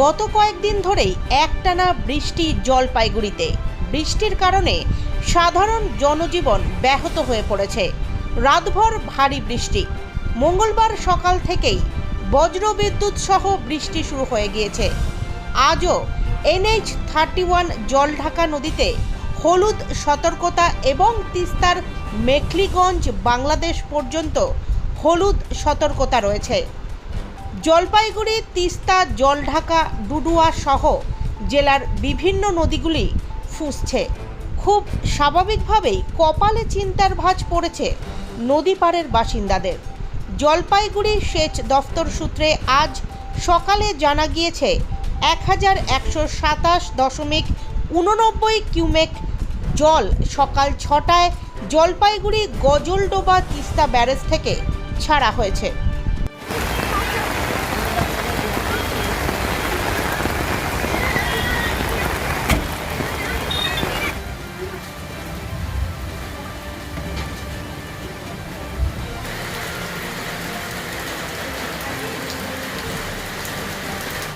গত কয়েকদিন ধরেই একটানা বৃষ্টি জলপাইগুড়িতে। বৃষ্টির কারণে সাধারণ জনজীবন ব্যাহত হয়ে পড়েছে। রাতভর ভারী বৃষ্টি। মঙ্গলবার সকাল থেকেই বজ্রবিদ্যুৎ সহ বৃষ্টি শুরু হয়ে গিয়েছে। আজও এনএইচ থার্টি ওয়ান জলঢাকা নদীতে হলুদ সতর্কতা এবং তিস্তার মেখলিগঞ্জ বাংলাদেশ পর্যন্ত হলুদ সতর্কতা রয়েছে। জলপাইগুড়ি, তিস্তা, জলঢাকা, ডুডুয়া সহ জেলার বিভিন্ন নদীগুলি ফুঁসছে। খুব স্বাভাবিকভাবেই কপালে চিন্তার ভাঁজ পড়েছে নদী পাড়ের বাসিন্দাদের। জলপাইগুড়ি সেচ দফতর সূত্রে আজ সকালে জানা গিয়েছে, এক হাজার একশো সাতাশ দশমিক উননব্বই কিউমেক জল সকাল ছটায় জলপাইগুড়ি গজলডোবা তিস্তা ব্যারেজ থেকে ছাড়া হয়েছে।